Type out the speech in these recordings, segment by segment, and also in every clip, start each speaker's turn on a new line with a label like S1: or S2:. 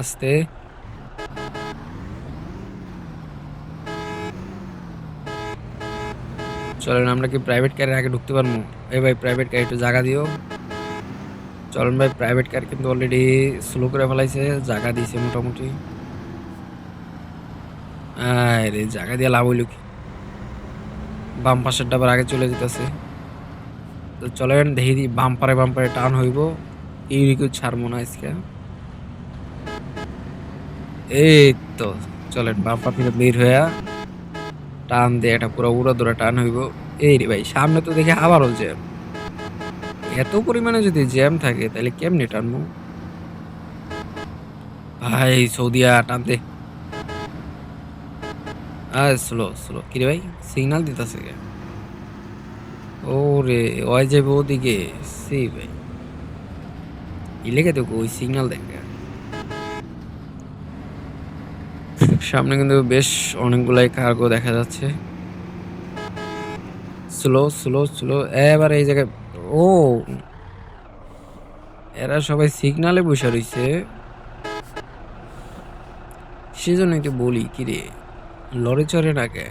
S1: আস্তে। চলেন, আমরা কি প্রাইভেট কারের আগে ঢুকতে পারব? এই ভাই প্রাইভেট কার একটু জায়গা দিও। চলেন ভাই প্রাইভেট কার কিন্তু অলরেডি স্লো করে ফেলাইছে জায়গা দিয়েছে মোটামুটি। আরে জায়গা দিয়ে লাভ হইল কি? বাম পাশের ডাবার আগে চলে যেতেছে। তো চলেন, দেখি দি বাম পারে বাম পারে টান হইব। ইউরিকেও ছাড়বো না আজকে। এই তো চলেন বাম পা থেকে বের হইয়া টান দিয়ে একটা পুরো উড়া দৌড়া টান হইব। এই রে ভাই, সামনে তো দেখে আবারও জ্যাম। এত পরিমাণে যদি জ্যাম থাকে, তাহলে কেমনে টানবো? ভাই সৌদিয়া টানতে আর স্লো স্লো কিরে ভাই সিগন্যাল দিতেছে কে? ও রে ওই যাবে ওদিকে সি ভাই। ইলেগে তো ওই সিগন্যাল দেখে সামনে কিন্তু বেশ অনেকগুলাই কার্গো দেখা যাচ্ছে। স্লো স্লো স্লো এবার এই জায়গায় ও! এরা সবাই সিগনালে বসে রইছে। সেজন্যই একটু বলি কিরে লড়ে চড়ে না কে?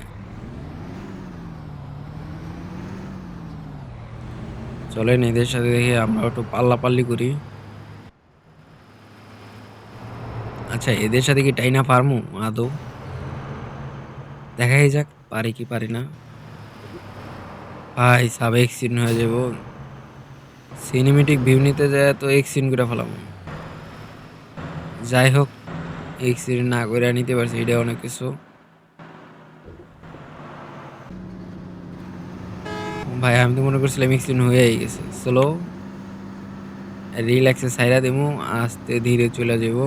S1: চলেন এদের সাথে দেখে আমরা একটু পাল্লা পাল্লি করি। আচ্ছা এদের সাথে কি টাইনা পারমু আদৌ দেখাই যাক, পারি কি পারি না। ভাই, সাব এক্সিন হয়ে যাব। সিনেমেটিক ভিউ নিতে যায় তো এক্সিন করে ফেলাম যাই হোক এক্সিন না করে নিতে পারছি এটা অনেক কিছু। ভাই, আমি তো মনে করছিলাম এক্সিন হয়েই গেছে। চলো, রিল্যাক্সে সাইরা দেবো আস্তে ধীরে চলে যাব।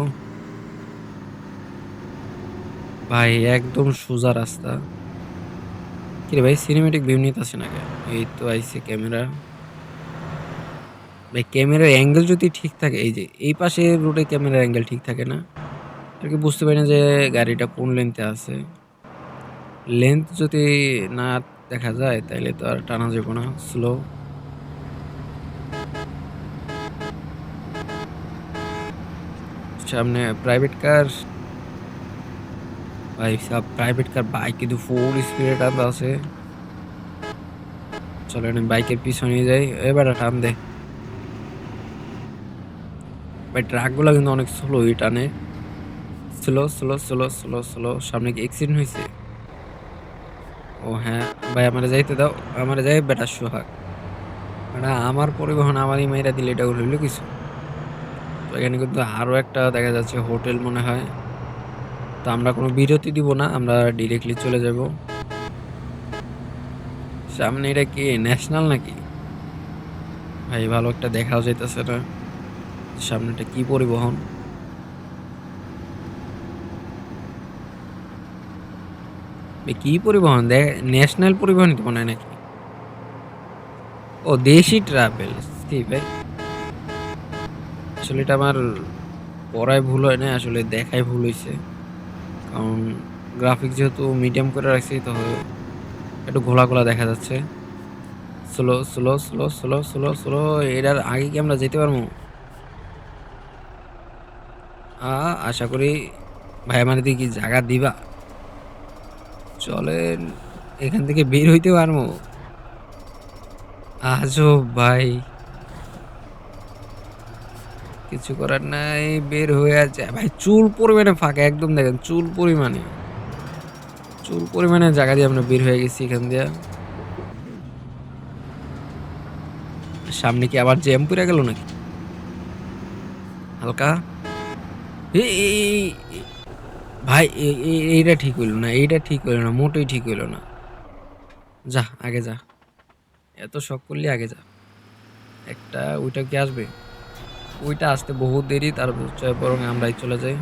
S1: ভাই, একদম সোজা রাস্তা। কিরে ভাই সিনেমেটিক ভিউ নিতে আসে না এই তো আইসে ক্যামেরা ভাই ক্যামেরার অ্যাঙ্গেল যদি ঠিক থাকে, এই যে, এই পাশে রোডে ক্যামেরার অ্যাঙ্গেল ঠিক থাকে না, আর কি বুঝতে পারি না যে গাড়িটা কোন লেন্থে আছে। লেন্থ যদি না দেখা যায় তাহলে তো আর টানা যাবে না স্লো সামনে প্রাইভেট কার ভাই সব প্রাইভেট কার বাইক কিন্তু ফুল স্পিডে টানতে আছে। চলো আমি বাইকের পিছনে যাই। এবার টান দে। ভাই ট্রাকগুলো কিন্তু অনেক স্লোই টানে। Slow slow slow slow slow সামনে কি অ্যাক্সিডেন্ট হয়েছে? ও হ্যাঁ। ভাই, আমার যাইতে দাও। আমার যাই বেটার সোহাগ। এটা আমার পরিবহন আমারই মেয়েরা দিলে, এটা হইল কিছু। এখানে কিন্তু আরও একটা দেখা যাচ্ছে হোটেল মনে হয়। তো আমরা কোনো বিরতি দিব না, আমরা ডিরেক্টলি চলে যাব। সামনে এটা কি ন্যাশনাল নাকি? ভাই, ভালো একটা দেখাও যাইতেছে না সামনেটা কি পরিবহন? কি পরিবহন? দেখ ন্যাশনাল পরিবহন মনে হয় নাকি? ও, দেশি ট্রাভেল ভাই? আসলে এটা আমার পড়ায় ভুল হয় না, আসলে দেখায় ভুল হয়েছে কারণ গ্রাফিক যেহেতু মিডিয়াম করে রাখছি, তো একটু ঘোলা ঘোলা দেখা যাচ্ছে। Slow slow slow slow slow slow এটার আগে কি আমরা যেতে পারব? আশা করি ভাই আমার দিকে জায়গা দিবা? চলেন, এখান থেকে বের হইতে পারব। আজও ভাই। কিছু করার নাই, বের হয়ে আছে। ভাই, চুল পরিমাণে ফাঁকা, একদম দেখেন, চুল পরিমাণে। চুল পরিমাণে জায়গা দিয়ে আমরা বের হয়ে গেছি এখান দিয়ে। সামনে কি আবার জ্যাম পড়ে গেল নাকি? হালকা? ভাই, এই- এই- এইটা ঠিক হইল না, এইটা ঠিক হইল না, মোটেই ঠিক হইল না। যা, আগে যা। এত শখ করলি আগে যা। একটা, ওইটা কি আসবে? ওইটা আসতে বহুত দেরি তার বরং আমরাই চলে যাই।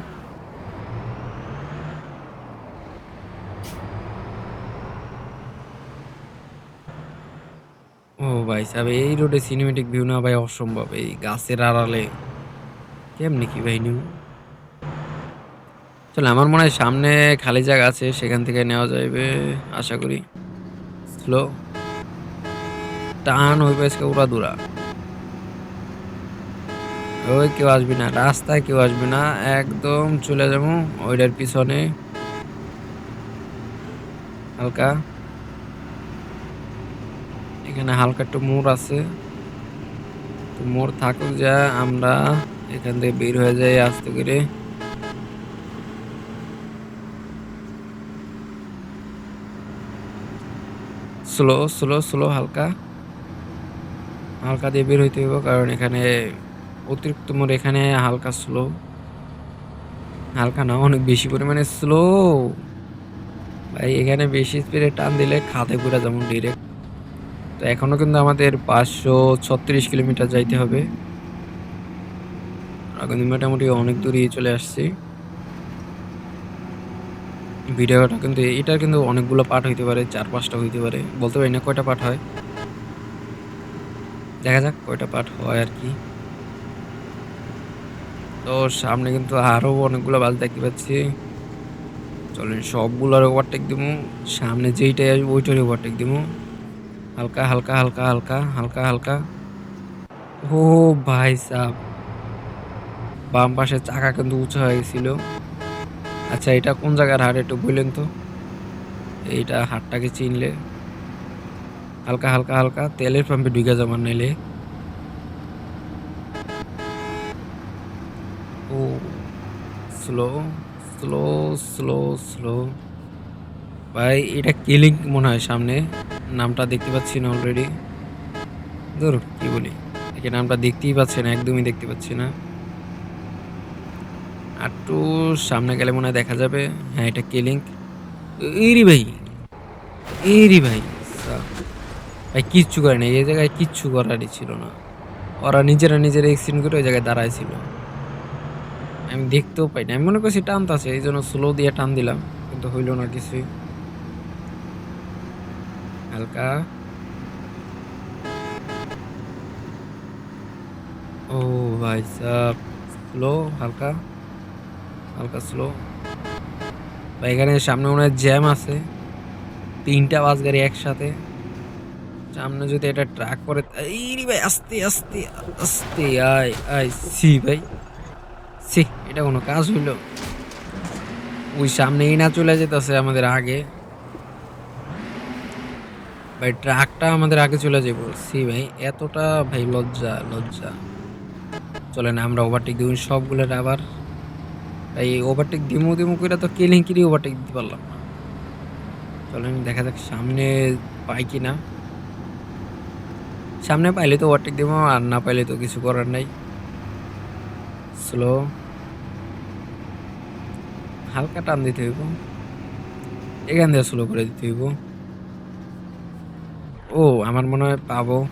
S1: ও ভাই সাহেব, এই রোডে সিনেমেটিক ভিউ না ভাই অসম্ভব। এই গাছের আড়ালে। কেমনি কি ভাই নিউ? চলো, আমার মনে হয় সামনে খালি জায়গা আছে, সেখান থেকে নেওয়া যাবে আশা করি। স্লো টান হইবে আজকে উড়া দুরা ওই কেউ আসবি না, রাস্তায় কেউ আসবে না, একদম চলে যাব ওইটার পিছনে। হালকা। এখানে হালকা একটু মোড় আছে। তো মোড় থাকুক যা, আমরা এখান থেকে বের হয়ে যাই আস্তে করে। স্লো স্লো স্লো হালকা। হালকা দিয়ে বের হইতে হইব, কারণ এখানে অতিরিক্ত মোড় এখানে হালকা স্লো হালকা না, অনেক বেশি পরিমাণে স্লো ভাই, এখানে বেশি স্পিডে টান দিলে খাতে পুরা যেমন ডিরেক্ট তো এখনও কিন্তু আমাদের পাঁচশো ছত্রিশ কিলোমিটার যাইতে হবে। কিন্তু মোটামুটি অনেক দূরই চলে আসছি। ভিডিওটা কিন্তু, এটার কিন্তু অনেকগুলো পার্ট হইতে পারে, চার পাঁচটা হইতে পারে। বলতে পারি না কয়টা পার্ট হয়। দেখা যাক কয়টা পার্ট হয় আর কি। তো সামনে কিন্তু আরও অনেকগুলো বাস দেখতে পাচ্ছি। চলেন, সবগুলোর ওভারটেক দিব সামনে যেইটাই আসবে ওইটারই ওভারটেক দিব হালকা হালকা হালকা হালকা হালকা হালকা। ও ভাই সাহ বাম পাশের চাকা কিন্তু উঁচু হয়ে গেছিল। আচ্ছা এটা কোন জায়গার হাট একটু বললেন তো? এইটা হাটটাকে চিনলে। হালকা হালকা হালকা, তেলের পাম্পে ঢুকে যাবার নাইলে ও স্লো স্লো স্লো স্লো ভাই, এটা কিলিং মনে হয় সামনে? নামটা দেখতে পাচ্ছি না অলরেডি ধর, কি বলি? একে নামটা দেখতেই পাচ্ছি না, একদমই দেখতে পাচ্ছি না। একটু সামনে গেলে মনে হয় দেখা যাবে। হ্যাঁ এটা কেলিং এরি ভাই এরি ভাই ভাই, কিচ্ছু করে এই জায়গায় কিচ্ছু করারই ছিল না। ওরা নিজেরা নিজেরা এক্সিডেন্ট করে ওই জায়গায় দাঁড়াইছিল আমি দেখতেও পাই না আমি মনে করছি টানতাছে এই জন্য স্লো দিয়ে টান দিলাম, কিন্তু হইল না কিছুই। হালকা। ও ভাই সাহ স্লো হালকা। হালকা স্লো বা এখানে সামনে মনে হয় জ্যাম আছে। তিনটা বাস গাড়ি একসাথে। সামনে যদি এটা ট্রাক করে এই ভাই, আস্তে আস্তে আস্তে, আয় আয় সি ভাই। সি এটা কোনো কাজ হইল। ওই সামনেই না চলে যেতেছে আমাদের আগে। ভাই, ট্রাকটা আমাদের আগে চলে যাব সি ভাই, এতটা ভাই লজ্জা লজ্জা। চলেন, আমরা ওভারটেক দিব সবগুলো আবার। এই ওভারটেক দিমু দিমু করে তো কেলিং কিরি ওভারটেক দিতে পারলাম না। চলেন, দেখা যাক সামনে পাই কি না সামনে পাইলে তো ওভারটেক দিব, আর না পাইলে তো কিছু করার নাই। স্লো হালকা টান দিতে হইব। এখান দিয়ে স্লো করে দিতে হইব। ও, আমার মনে হয় পাবো।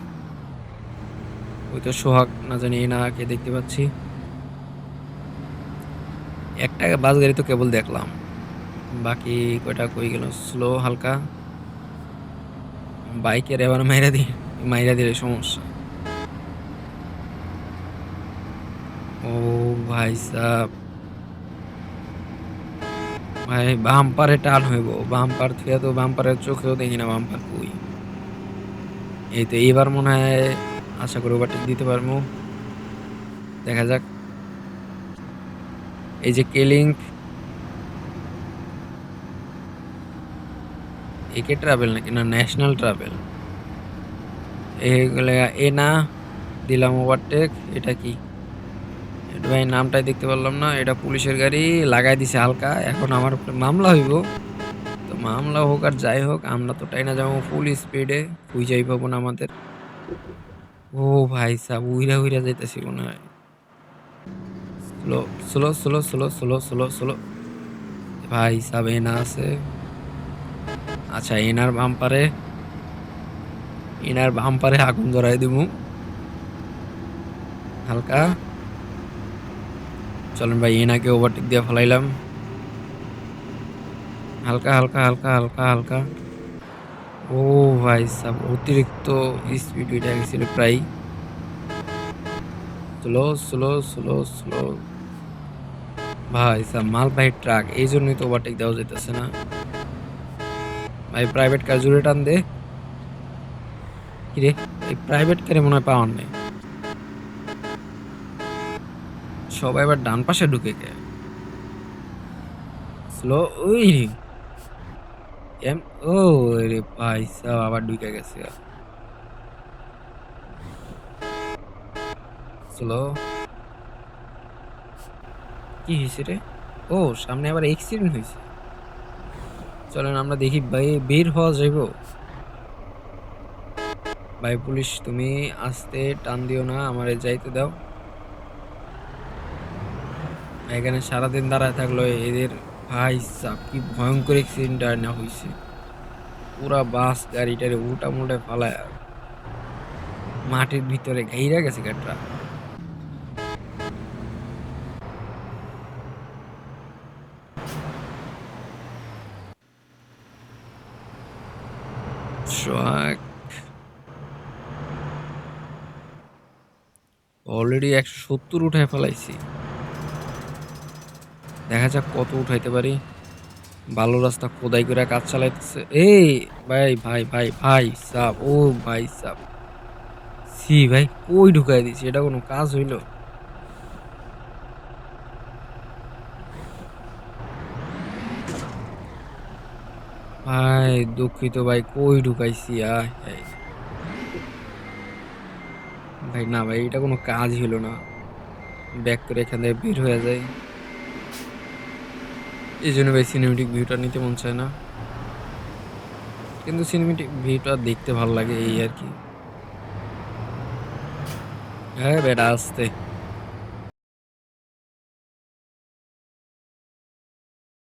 S1: ওই তো সোহাগ না জানি না কে দেখতে পাচ্ছি। একটা বাস গাড়ি তো কেবল দেখলাম। বাকি কয়টা কই গেল? স্লো হালকা। বাইকের এবার মাইরা দি মাইরা দিলে সমস্যা। ও ভাই সাহ ভাই, বাম্পারে টান হইব। বাম্পার থেকে তো বাম্পারের চোখেও দেখি না বাম্পার কই। এই তো এইবার মনে হয় আশা করি ওভারটেক দিতে পারব। দেখা যাক। এই যে কেলিং একে ট্রাভেল নাকি? না ন্যাশনাল ট্রাভেল এগুলো এ না, দিলাম ওভারটেক এটা কি? ভাই, নামটাই দেখতে পারলাম না। এটা পুলিশের গাড়ি, লাগাই দিছে হালকা। এখন আমার মামলা হইব। তো মামলা হোক আর যাই হোক, আমরা তো টাইনা যাব ফুল স্পিডে যাই পাবো না আমাদের। ও ভাই সাহ উইরা উইরা যাইতেছি মনে হয় slow slow slow slow slow slow slow. ভাই সাব এনা আছে। আচ্ছা এনার বাম্পারে এনার বাম্পারে আগুন ধরাই দিব হালকা। চলেন ভাই, এনাকে ওভারটেক দিয়ে ফেলাইলাম। হালকা হালকা হালকা হালকা হালকা। ও ভাই সাব, অতিরিক্ত স্পিড উঠে গেছিল প্রায়। স্লো স্লো স্লো স্লো ভাই সাব, মাল ভাই ট্রাক এই জন্যই তো ওভারটেক দেওয়া যেতেছে না। ভাই প্রাইভেট কার জুড়ে টান দে। কিরে, এই প্রাইভেট কারে মনে হয় পাওয়ার নেই। সবাই আবার ডান পাশে ঢুকে কে স্লো ওই এম, ও রে ভাই, সাব আবার ঢুকে গেছে। স্লো কি হয়েছে রে? ও, সামনে আবার অ্যাক্সিডেন্ট হয়েছে চলেন আমরা দেখি ভাই বের হওয়া যাইব। ভাই পুলিশ, তুমি আস্তে টান দিও না, আমারে যাইতে দাও। এখানে সারাদিন দাঁড়ায় থাকল, এদের ভাই সাব, কি ভয়ঙ্কর অ্যাক্সিডেন্ট না হয়েছে পুরা বাস গাড়িটারে উল্টা মুল্টা ফালায়। মাটির ভিতরে ঘাইরা গেছে গাড়িটা। অলরেডি একশো সত্তর উঠায় ফেলাইছি। দেখা যাক কত উঠাইতে পারি। ভালো রাস্তা খোদাই করে কাজ চালাইতেছে। এই ভাই ভাই ভাই ভাই সাপ ও ভাই সাপ সি ভাই, কই ঢুকাই দিছি? এটা কোনো কাজ হইল? ভাই, দুঃখিত ভাই, কই ঢুকাইছি? আয়। ভাই, না ভাই, এটা কোনো কাজ হইল না। ব্যাক করে এখান থেকে বের হয়ে যায় এই জন্য ভাই সিনেমেটিক ভিউটা নিতে মন চায় না। কিন্তু সিনেমেটিক ভিউটা দেখতে ভালো লাগে এই আর কি। হ্যাঁ বেটা, আসতে।